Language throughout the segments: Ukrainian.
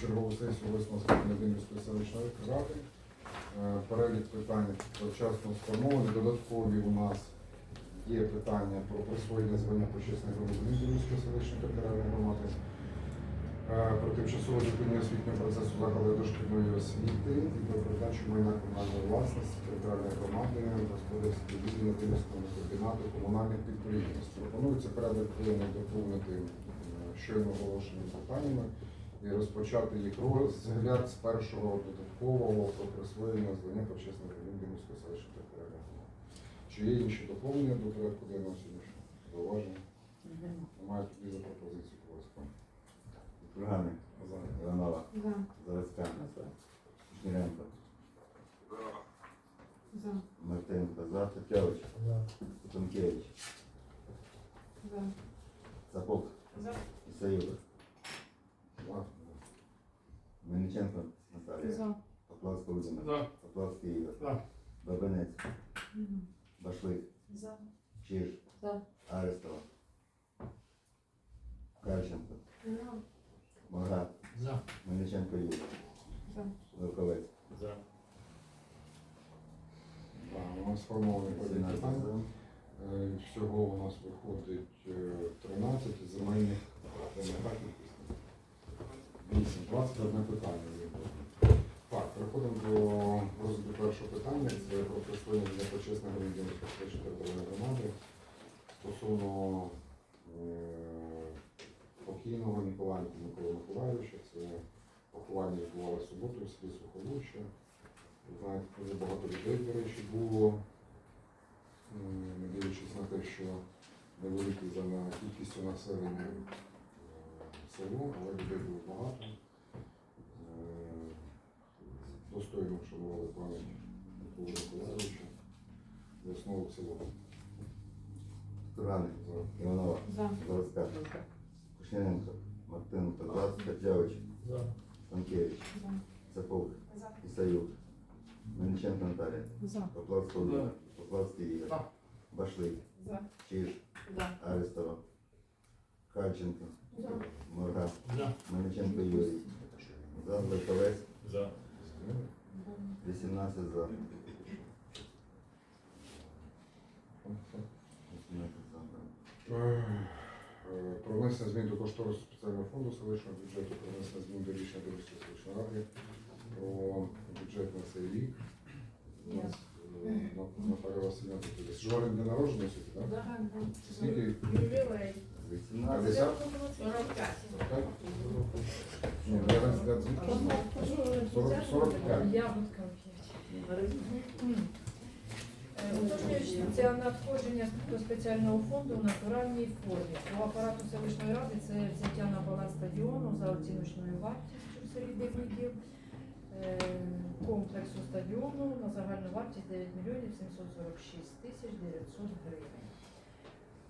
чергову сесію 8 скликання Димівської селищної ради. Е, Перелік питань вчасно сформований. Додаткові у нас є питання про присвоєння звання почесних громадянин Димівської селищної територіальної громади. Е, Про тимчасове зупинення освітнього процесу закладу дошкільної освіти і про передачу майна комунальної власності територіальної громади господарської відділення Димівського комбінату комунальних підприємств. Пропонується денний доповнити е, щойно оголошеними питаннями і розпочати їх розгляд з першого додаткового про присвоєння звання Димівської селищної територіальної громади. Чи є інші доповнення до порядку денного сьогоднішнього? Зауваження? Немає тоді за пропозицію голосування. Курганик, За. Іванова, За. Заводська, За. Мартинко, За, Тетявич, Тонкевич, За. Ісаїва, За. Мельниченко, Наталія, За. Поплавська За. Поплавський Ігор, За. Бабинець, Башлик, За. Чиж, За. Арестова, Кальченко, За. Мельниченко Юрій, За. Левковець, За. Да, у нас сформований перелік 17 питань. за. Е, Всього у нас виходить е, 13 земельних демократів. 8, 21 питання. є. Так, переходимо до розгляду першого питання. Це про присвоєння для громадян Безпечної територіальної громади стосовно е, покійного Ніколаєнка Миколи Миколаївича. Це поховання відбувалося в суботу в селі Сухолуччя. Знаєте, дуже багато людей, до речі, було. Не дивлячись на те, що невеликий за кількістю населення село, але людей було багато. Е, Достойно вшанували пам'ять Миколи Миколаївича. За основу в цілому. Курганик, За. Іванова, За. Заводська, Кушніренко, Мартинко, За, Тетявич, За. Тонкевич, За. Сапог, За. Ісаїв, Мельниченко Наталія, За. Поплавська Володимир, Поплавський Ігор, За. Башлик, За. Чиж, За. Арестова, Кальченко, За. Морга, За. Мельниченко Юрій, За, Левковець, За. 18 за. 18 за. Е, е, Про внесення змін до кошторису спеціального фонду селищного бюджету, про внесення змін до рішення Дорожчої селищної ради про бюджет на цей рік. У нас е, На- Наталя Васильівна тут. Жорин день народження сьогодні, так? Скільки? Ювілей. 18 50? 45. Ні, я звідки? 45. Ягодка Уточнюється надходження до спеціального фонду в натуральній формі. У апарату селищної ради це взяття на баланс стадіону за оціночною вартістю в селі Дивників, е, комплексу стадіону на загальну вартість 9 мільйонів 746 тисяч 900 гривень.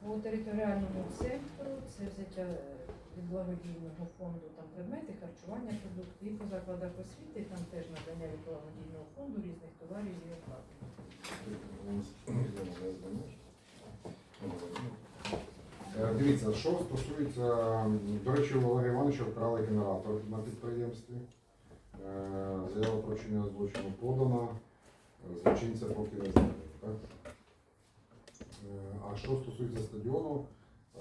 По територіальному сектору це взяття е, від благодійного фонду там предмети, харчування, продукти і по закладах освіти там теж надання від благодійного фонду різних товарів і обладнання. Е, Дивіться, що стосується, до речі, у Олега Івановича вкрали генератор на підприємстві. Е, Заява про вчинення злочину подана, злочинця поки не знайдено. Е, А що стосується стадіону, е,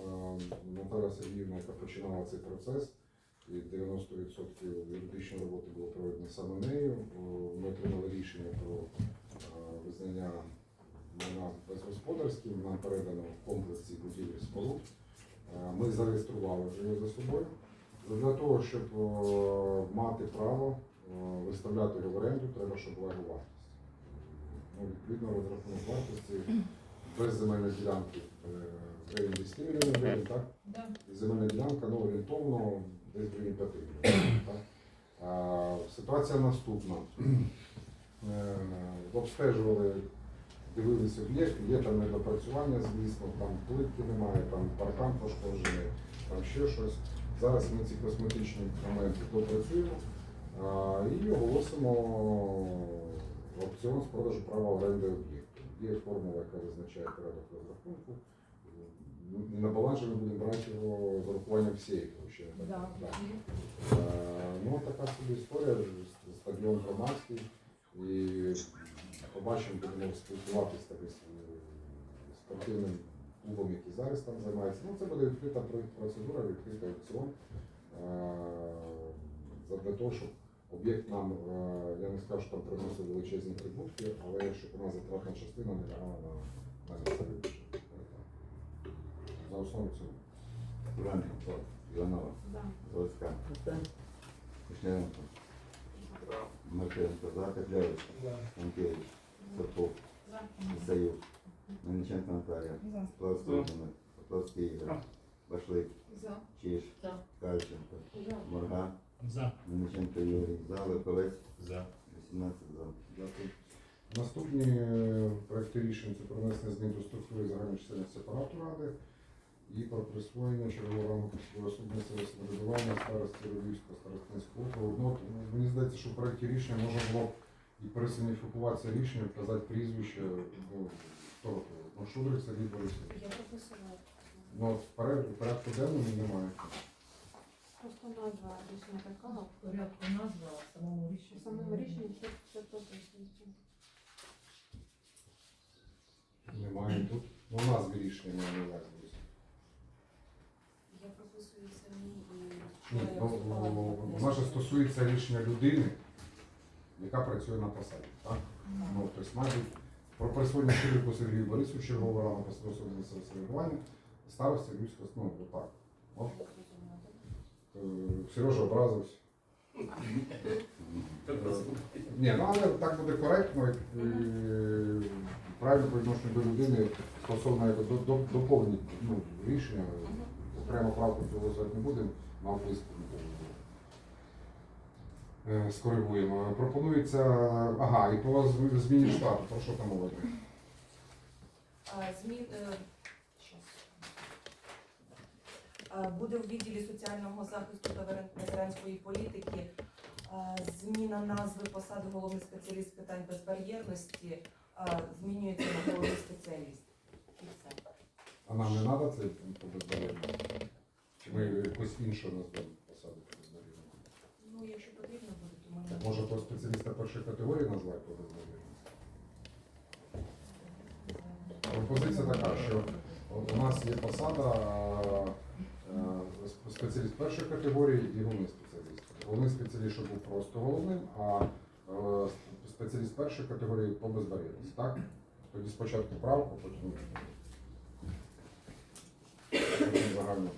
Наталя Сергіївна, яка починала цей процес, і 90% юридичної роботи було проведено саме нею. Ми отримали рішення про е, визнання майна безгосподарським. Нам передано комплекс цих будівель і споруд. Е, Ми зареєстрували вже його за собою. Для того, щоб е, мати право е, виставляти його в оренду, треба, щоб була його вартість. Ну, відповідно, розрахунок вартості без земельної ділянки е, районі 10 мільйонів гривень, так? Да. І земельна ділянка ну, орієнтовно десь в районі 5 мільйонів. Так? А, ситуація наступна. Е, обстежували, дивилися об'єкт, є там недопрацювання, звісно, там плитки немає, там паркан пошкоджений, там ще щось. Зараз ми ці косметичні моменти допрацюємо а, і оголосимо аукціон з продажу права оренди об'єкту. Є формула, яка визначає порядок розрахунку. на баланс же ми будемо брати його з урахуванням всієї ще. Да. Е, Ну, така собі історія, стадіон громадський. І побачимо, будемо спілкуватися з спортивним клубом, який зараз там займається. Ну, це буде відкрита процедура, відкритий аукціон. Е, Для того, щоб об'єкт нам, е, я не скажу, що там приносив величезні прибутки, але нас затратна частина не лягала на, бюджет. За основу цього. Кураненко, Іванова, Заводська, Вишневенко, Маркенко, за, Петлявич, Станкевич, Сапог, Ісаюк, Мельниченко Наталія, Володимир, Ігор, Башлик, Чиж, За. Кальченко, Морга, За. Мельниченко Юрій, за, Липовець, За. 18 за. Дякую. Наступні е, проекти рішень це про внесення змін до структури загальної чисельності апарату ради і про присвоєння чергового ранку особи місцевого самоврядування старості Львівського старостинського округу. Ну, мені здається, що в проекті рішення можна було б і персоніфікувати це рішення, вказати прізвище, ну, хто готовий. Ну, Шудрик Сергій Борисович. Я прописала. Ну, от в порядку, в порядку денному немає. Просто назва рішення така. В порядку назва, а в самому В рішенні. самому рішенні все, все прописується. Немає тут. Ну, в назві рішення має на увазі. Я прописую самі і Ні, ну, ну, на вона ж стосується рішення людини, яка працює на посаді. Так? Ну, тобто, має про присвоєння Ширику Сергію Борисовичу чергового рано посаду особи місцевого самоврядування, старості Львівського, ну. От, е, Сережа образився. Ні, ну але так буде коректно і е, правильно по відношенню до людини стосовно як ну, рішення. Окремо правку голосувати не будемо, мав виступ. Е, Скоригуємо. Пропонується, ага, і по зм- зміні штату, про що там мова йде? Змін е, буде в відділі соціального захисту та ветеран- ветеранської політики зміна назви посади головний спеціаліст з питань безбар'єрності змінюється на головний спеціаліст. І все. А нам не треба це по безбар'єрності? Чи ми якось іншу назвемо посаду по безбар'єрності? Ну, якщо потрібно буде, то ми Так може того спеціаліста першої категорії назвати по безбар'єрності? Пропозиція така, що от у нас є посада е, спеціаліст першої категорії і головний спеціаліст. Головний спеціаліст, щоб був просто головним, а е, спеціаліст першої категорії по безбар'єрності. Так? Тоді спочатку правку, потім, потім загально.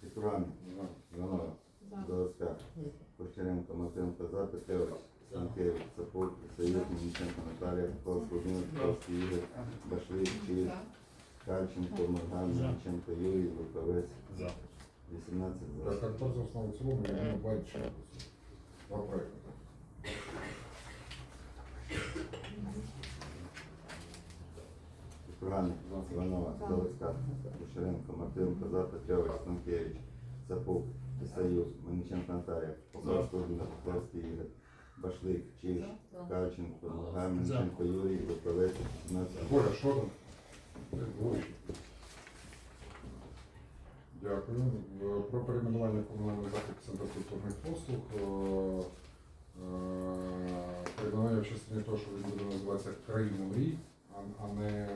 Петруан, Іванова, За. Заводська, Кучеренко, Матенко, за, Петлявич, Станкевич, Сапог, Ісаюк, Наталія, Володимир, Поплавський Ігор, Башлик, Кальченко, Морга, Мельниченко Юрій, Липовець, 18 за. Так, тепер за основу в цілому, я не бачу, два проекти. Петруан, Іванова, Заводська, Кучеренко, Матенко, за, Петлявич, Станкевич, Сапог, Ісаюк, Мельниченко Наталія, Поплавський Ігор, Башлик, Чиж, Кальченко, Морга, Мельниченко Юрій, Липовець, 18 за. Коля, що там? Дякую. Про перейменування закладу Центру культурних послуг. е, е, Перейменування в частині того, що він буде називатися Країна мрій, а- не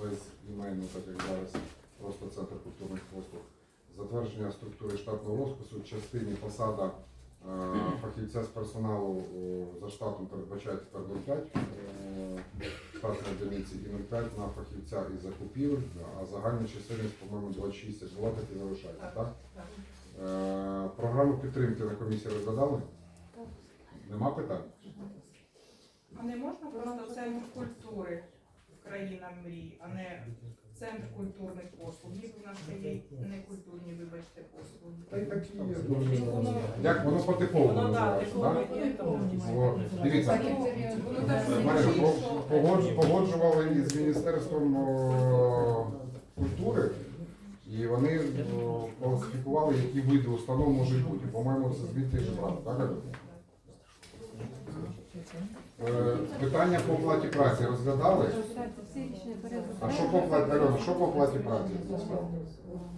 без імені, так як зараз, просто Центр культурних послуг. Затвердження структури штатного розпису в частині посада е, фахівця з персоналу е, за штатом передбачає тепер 0,5 е, штатної одиниці і 0,5 на фахівця із закупівель, а загальна чисельність, по-моєму, 26, як була, так і залишається, так? Так. Е, Програму підтримки на комісії розглядали? Так. Нема питань? А не можна просто центр культури країна мрій, а не центр культурних послуг. Є в нас є некультурні, вибачте, послуги. Та й такі є. Дуже- воно- Як воно по типовому Воно, да, називається, типово так? є, тому О, Дивіться, Так, Воно так Марина, Марина, звучить, по- що- погодж- погоджували із Міністерством о, культури, і вони о, класифікували, які види установ можуть бути. По-моєму, це звідти ж брали, так? Альона? Е, Питання по оплаті праці розглядали? А що по оплаті, Альона, що по оплаті праці?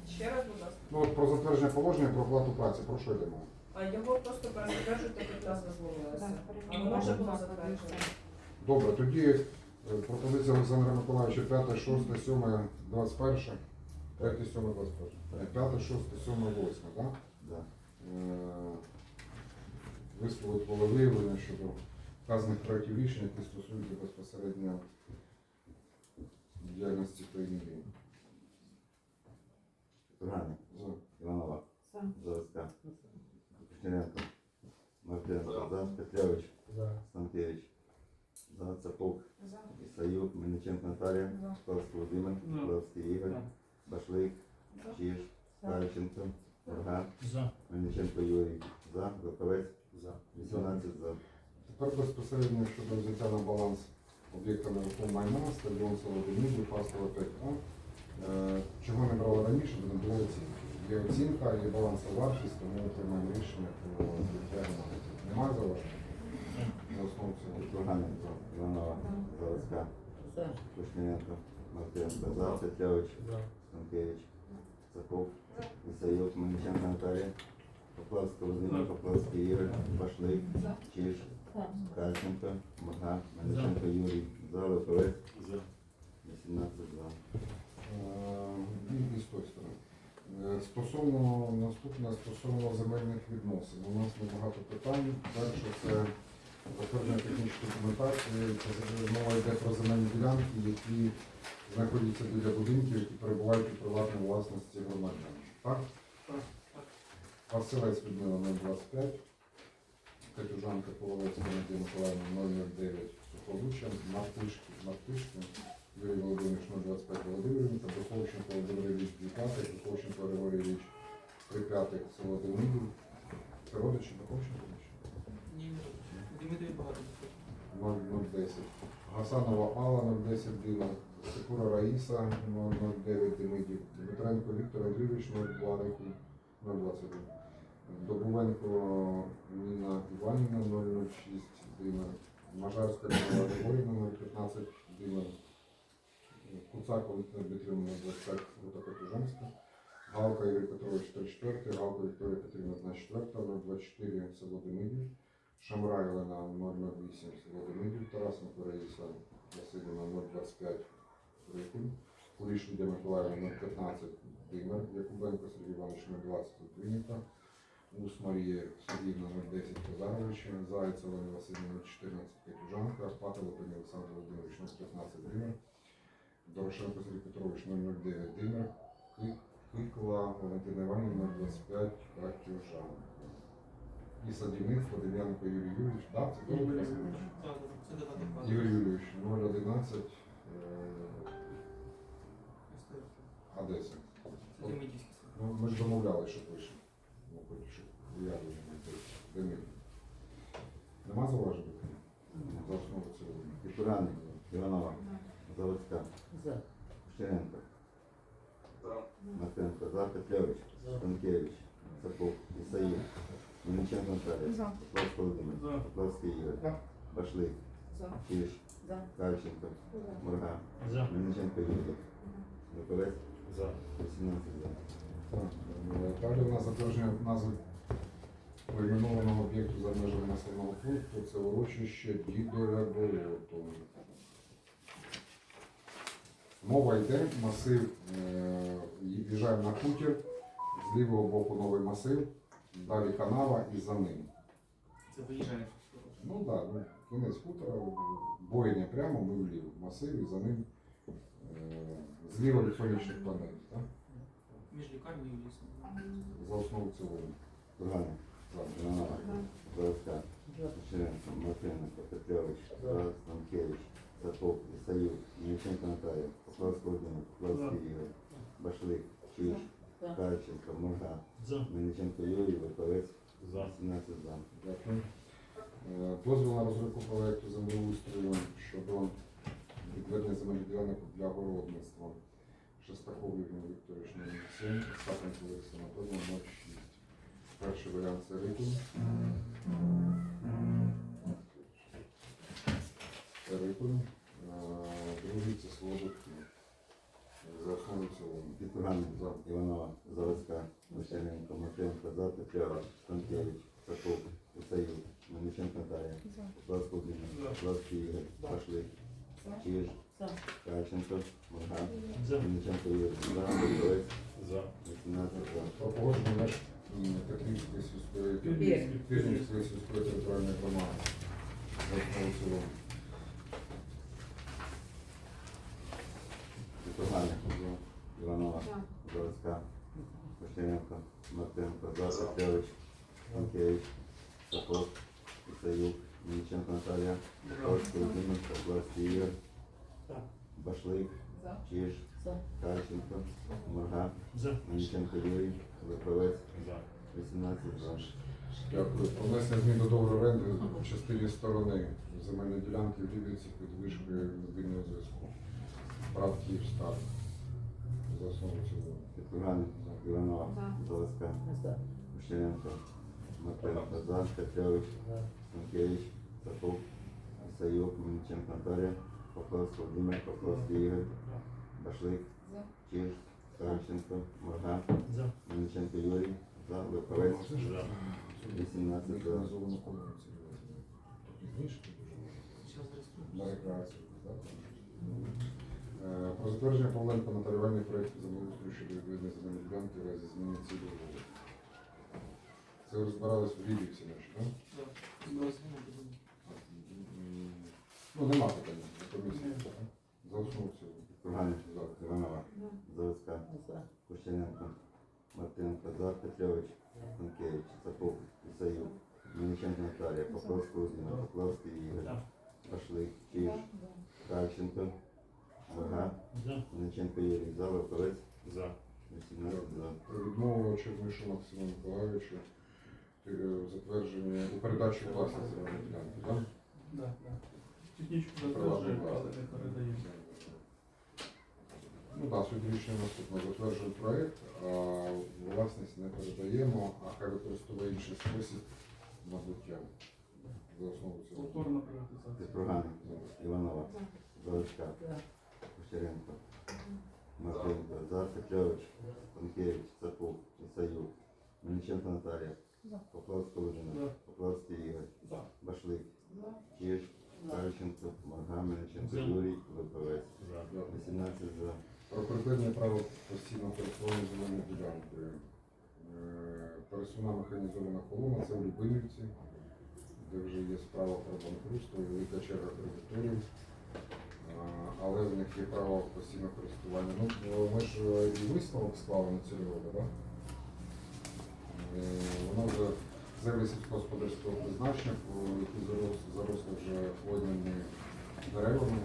Ще раз, будь ласка. Ну, от про затвердження положення про оплату праці, про що йдемо? А його просто перезадержують, так як назва змінилася. Воно вже було затверджено. Добре, тоді е, пропозиція Олександра Миколаївича 5, 6, 7, 21, 5, 7, 21. 5, 6, 7, 8, так? Да. Е, Висловить волевиявлення щодо вказаних проєктів рішень, які стосуються безпосередньо діяльності країни. Турганик, За. Іванова, За. Заводська, Кушніренко, Мартиненко, за, Петревич, Станкевич, за, За. Ісаюк, Мельниченко Наталія, За. Павловський Володимир, Ігор, Башлик, Чиж, Кравченко, Бурган, Мельниченко Юрій, за, Луковець, 18 за. Тепер безпосередньо щодо взяття на баланс об'єкта нерухомого майна, стадіон Солодомізу, Пастова 5А. Е, Чого не брали раніше, бо не було оцінки. Є оцінка, є балансова вартість, тому приймаємо рішення про взяття на Немає зауважень? На основу цього. Турганенко, Іванова, Заводська, Кушніренко, Мартиненко, за, Петревич, Станкевич, Цапук, Ісаюк, Мельниченко Наталія, Поплавський Володимир, Поплавський Ігор, Башлик, Чиж, Кальченко, Мага, Мельниченко Юрій, за, Луковець, 18 за. Е, І з тої сторони. Е, Стосовно наступне стосовно земельних відносин. У нас небагато питань. Перше це затвердження технічної документації. Це Мова йде про земельні ділянки, які знаходяться біля будинків, які перебувають у приватній власності громадян. Так? Василець Людмила 025, Катюжанка Половецька Надія Миколаївна 009, Сухолуччя, Мартишки, Мартишки, Юрій Володимирович 025 Володимирівна, та Духовченко Володимир Ілліч 2 п'ятих, Духовченко Григорій Ілліч 3 п'ятих, село Демидів. Це родичі Духовченко? Ні, Дмитрій багато. 010. Гасанова Алла 010 Дина, Секура Раїса 009 Демидів, Дмитренко Віктор Андрійович 02 021. Добувенко Ніна Іванівна 006 Дина, Мажарська Людмила Григорівна 015 Дина, Куцак Валентина Дмитрівна 25 Рута Катюжанська, Галка Ігор Петрович 34, Галка Вікторія Петрівна 24, 024 село Демидів, Шамрай Олена 008 село Демидів, Тарасенко Раїса Васильівна 025 Рикуль, Куліш Лідія Миколаївна 015 Димер, Якубенко Сергій Іванович 020 Литвинівка, Ус Марія Сергіївна 010 Козаровича, Зайця Олена Васильівна 014 Катюжанка, Патило Пані Олександр Володимирович 015 Димер, Дорошенко Сергій Петрович 009 Димер, Кикла Валентина Іванівна 025 Катюжанка. І садівництво Дем'янко Юрій Юрійович, так, це додаток Юрій Юрійович, 011 е, Одеса. Ну, ми ж домовлялися, що пише. Ну, хоч щоб уявлення знайти. Де ми? Нема зауважень? За основу цілого. І Іванова, Заводська, Кушніренко, Мартиненко, за, Петревич, Станкевич, Цапук, Ісаїв, Мельниченко Наталія, Поплавський Володимир, Поплавський Ігор, Башлик, За. Чиж, Кальченко, Мурга, Мельниченко Юрій, Луковець, 18 за. Так, е, Далі у нас затвердження назви поіменованого об'єкту за межами населеного пункту. Це урочище Дідове болото. Мова йде, масив, е, в'їжджаємо на хутір, з лівого боку новий масив, далі канава і за ним. Це виїжджає. Ну так, ну, кінець хутора, боєння прямо, ми вліво. Масив і за ним е, зліва від сонячних панелей. Між лікарнею і лісом. За основу в цілому. Іванова, Заводська, Кушніренко, Мартиненко, Петревич, Станкевич, Цапук, Ісаїв, Мельниченко Наталія, Поплавський Володимир, Поплавський Ігор, Башлик, Чиж, Кальченко, Мурга, Мельниченко Юрій, Луковець, 18 за. Дякую. Дозвіл на розробку проекту землеустрою щодо відведення земельних для городництва. Шестаков Євген Вікторович 07, Остапенко Олексій Анатолій 06. Перший варіант це це Рипин, другий це Слободки. За основу цілому. Підтуганик Іванова, Заводська, Мишеленко, Матвієнко, за Петрова, Станкевич, Сапог, Ісаюк, Мельниченко Наталія, Поплавський Володимир, Поплавський Ігор, Пашлик, Чиж, Кальченко, Морган, Мельниченко Юрій, за Луковець, За. 18 за. Про погодження меж м, Петрівської сільської Пірнівської сільської територіальної громади. За основу в цілому. Підтуганик Іванова, За. Заводська, Мишеленко, Мартинко, за Петрович, Станкевич, Сапог, Ісаюк, Мельниченко Наталія, Поплавський Володимир, Поплавський Ігор, Башлик, Чиж, Кальченко, Морган, За. Юрій, Липовець, 18 за. Дякую. Про внесення змін до договору оренди в частині сторони земельної ділянки в Лівівці під вишкою мобільного зв'язку. Прав Київстар. За основу цілому. Підкуганик, Іванова, За. Заводська, Мишеленко, Мартинко, за Петрович, Станкевич, Сапог, Ісаюк, Мельниченко Наталія, Поплавський Володимир, Поплавський Ігор, Башлик, Чиж, Кальченко, Морган, Мельниченко Юрій, за. Липовець, 18 за. Е, Про затвердження Павленко нотаріальний проєкт землеустрою щодо відведення земельної ділянки в разі зміни цільового. Це ви розбирались в Лівівці наші, так? Ну, нема питання так? За основу За. Іванова, Заводська, Кущененко, Мартинко, за Петрович, Станкевич, Сапог, Ісаюк, Мельниченко Наталія, Поплавський Володимир, Поплавський Ігор, Чиж, Кальченко, Морган, За. Мельниченко Юрій, за Липовець, За. 18 за. Про відмову Чернишу Максиму Миколайовичу е, у передачі власності земельної ділянки, так? Да, да. Технічку затверджує, але не передає. Ну так, сьогодні рішення наступне. Затверджуємо проєкт, а власність не передаємо, а хай використовує інший спосіб набуття. За основу цього. Повторна приватизація. Підкуганик, Іванова, Заводська, Кущеренко, Мартинко, за Петрович, Станкевич, Сапог, Ісаюк, Мельниченко Наталія, Поплавський Володимир, За. Поплавський Ігор, Башлик, Чиж, Кальченко, Морган, Мельниченко Юрій, Липовець, 18 за. Про припинення права постійного користування земельною ділянкою. Е, Пересувна механізована колона, це в Любимівці, де вже є справа про банкрутство, велика черга кредиторів. Але в них є право постійного користування. Ну, е, ми ж е, і висновок склали на цільове, так? Воно вже землі сільськогосподарського призначення, які заросли вже хвойними деревами.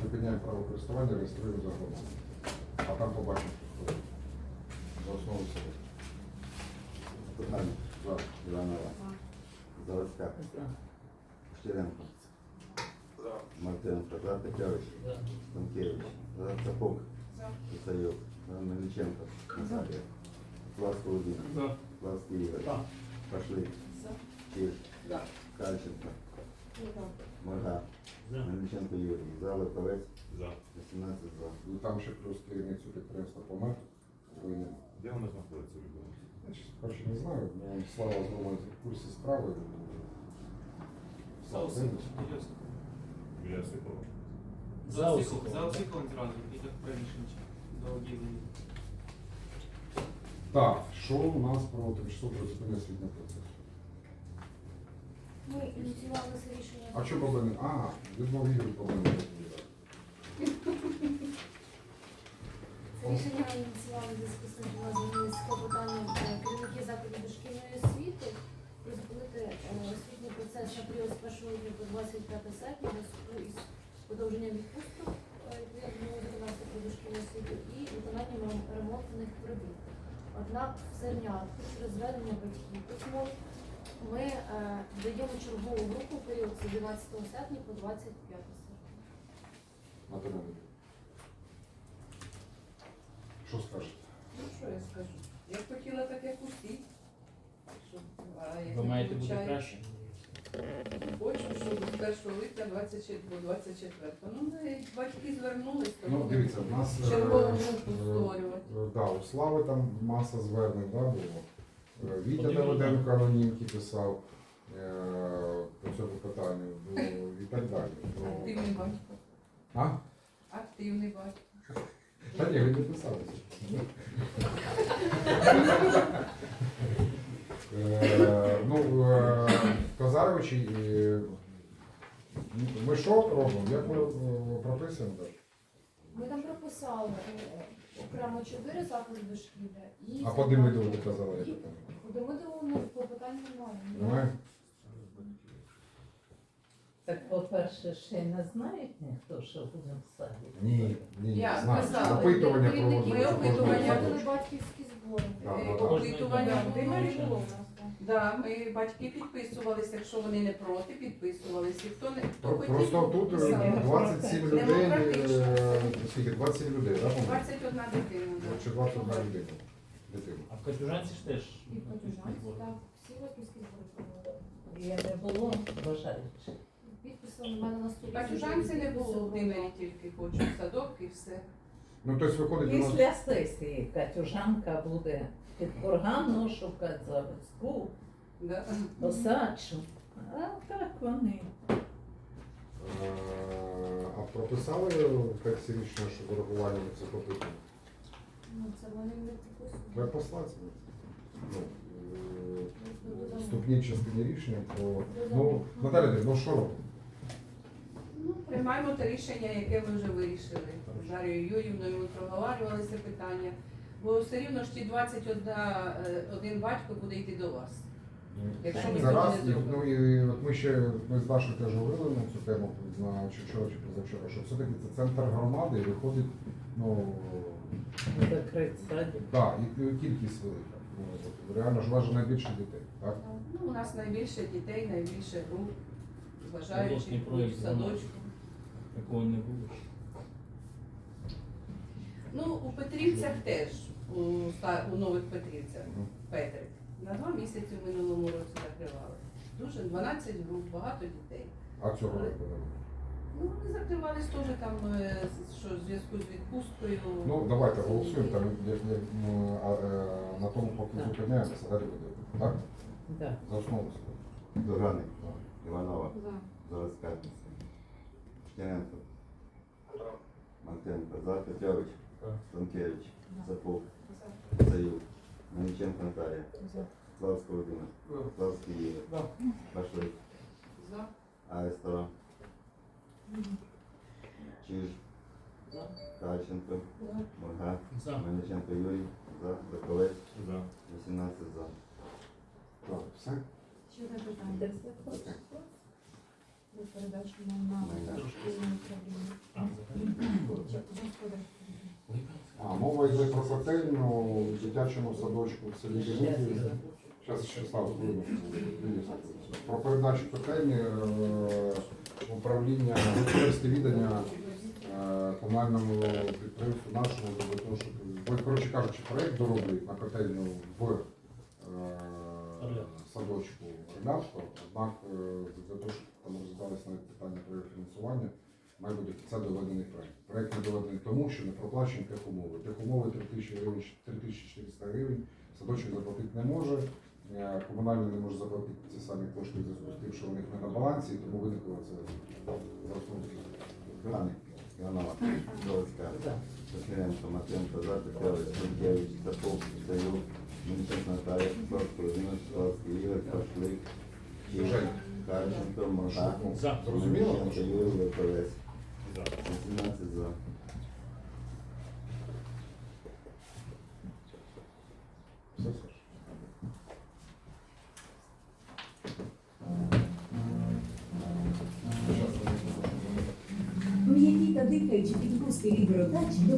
Припиняємо право користування, реєструємо за. А там побачимо, що стоїть. За основу всього. Підкуганик, За. Іванова, Заводська, Кущеренко, Мартинко, за. Петрович, Станкевич, за. За. Ісайок, за. Мельниченко, Наталія, Поплавський Володимир. Поплавський Ігор, За. Пашлик, Чиж, Кальченко, Морган, За. Мельниченко Юрій, за Липовець, За. 18 за. І там ще плюс керівницю підприємства помер. Руйнів. Де вона знаходиться, Любов? Значить, коротше, не знаю, ну, Слава знову в курсі справи. Слава За Денису. Біля Осипова. За осиком, за осиком зразу, і так правіше до відділення. Так, що у нас про тимчасово призупинення освітнього процесу? Ми ініціювали це рішення. А що проблеми? А, відмов ігор проблеми розповідати. Це рішення ми ініціювали в зв'язку з тим, що у нас змінилися клопотання е, керівників закладів дошкільної освіти призупинити е, освітній процес на період з 1 липня по 25 серпня в зв'язку із подовженням відпусток е, відповідно до законодавства про дошкільну освіту і виконанням рем- ремонтних робіт. Однак в сернятку через звернення батьків письмо ми е, даємо чергову групу в період з 11 серпня по 25 серпня. Наталя. Що скажете? Ну що я скажу? Я б хотіла так, як. Щоб, а як Ви не маєте бути краще. Хочу, щоб з 1 липня 24 до 24. Ну, ми батьки звернулись, то Ну, дивіться, в нас е, чергову групу е, створювати. е, да, у Слави там маса звернень да, було. Вітя Давиденко анонімки писав е, по цьому питанню ну, і так далі. Ну, Активний батько. а? Активний батько. Та ні, він не писав. Е, Ну, е, Козаровичі, е, ми що робимо? Як ми прописуємо? Ми там прописали е, окремо чотири заклади дошкілля і А по Демидову показали. казали, як там? По Демидову ну, по питань немає. Немає? Так, по-перше, ще не знають ніхто, що будемо садити. Ні, ні, ні, Я писала. Опитування Керівники проводили. Ми опитування проводили батьківські збори. Так, Е, так, так. Опитування Да, в Димарі було в. Да, ми батьки підписувалися, якщо вони не проти, підписувалися. І хто не хто Про- хотів, Просто тут е, 27 людей, е, скільки? 27 людей, так? по-моєму? 21 дитина. да. Чи 21 людина? Дитина. А в Катюжанці ж теж. І Потужанці, так, всі батьківські збори проводили. Я не було бажаючих. Підписи у мене на столі. Батюжанці не було, в тільки хочу в садок і все. Ну, тобто виходить, у нас Після сесії Катюжанка буде під кургану шукати заводську, Да. осадчу. А так вони. Е, А прописали в тексті рішення, що врахування цих опитувань? Ну, це вони не підписують. Треба послати. Ну, е, вступній частині рішення про... Ну, Наталя, ну що робимо? Ну, приймаємо те рішення, яке ви вже вирішили. З Дар'єю Юрівною ми проговорювали це питання. Бо все рівно ж ті 21 е, один батько буде йти до вас. Якщо ми Це цього раз, не зробимо. ну і от ми ще ми з Дашою теж говорили на цю тему на чи вчора чи позавчора, що все-таки це центр громади і виходить, ну Закрити садик. да, і, і кількість велика. Ну, от, реально ж у вас же найбільше дітей, так? Ну, у нас найбільше дітей, найбільше груп, бажаючих проєкт, в садочку. Такого не було. Ну, у Петрівцях теж, у, у нових Петрівцях. Петрик. На два місяці в минулому році закривали. Дуже 12 груп, багато дітей. А не було. Ну, вони закривались теж там, е, що в зв'язку з відпусткою. Ну давайте голосуємо там як, як, ну, а, е, на тому поки Так. зупиняємося, далі буде. Так? Да. За основу сюди. Дуганик, Іванова, За. Заводська, Шкіренко, Мартинко, За, Петрович, Так. Станкевич, Сапук, Саюк, Мельниченко Наталія, Славська Володимир, Славський Ігор, Башлик, За. Аристова, Чиж, Кальченко, Морга, За. Мельниченко Юрій, За, Заковець, За. 18 за. Так, все? Ще одне питання. Де це хочеш? Ви передачу на управління. А, мова йде про котельню в дитячому садочку в селі Демидів. Зараз ще став про передачу котельні е, в управління господарське віддання е, комунальному підприємству нашому для того, щоб коротше кажучи, проєкт дороблюють на котельню в садочку Орлятко, однак е, для того, щоб там розглядалися навіть питання про фінансування, має бути це доведений проєкт. Проєкт не доведений тому, що не проплачені техумови. Техумови 3000 гривень, 3400 гривень, садочок заплатити не може, е, комунальний не може заплатити ці самі кошти з тим, що у них не на балансі, тому виникло це за основу. Дуганик, Іванова, Заводська, За. Шкіренко, Мартинко, За, Мельниченко Наталія, Володимир, Славський Ігор, Башлик, Чиж, Жень. Кальченко, За. Зрозуміло? Мельниченко Юрій, Заковець, За. 18 за. Все, Саш. М'які та дихаючі підгузки від до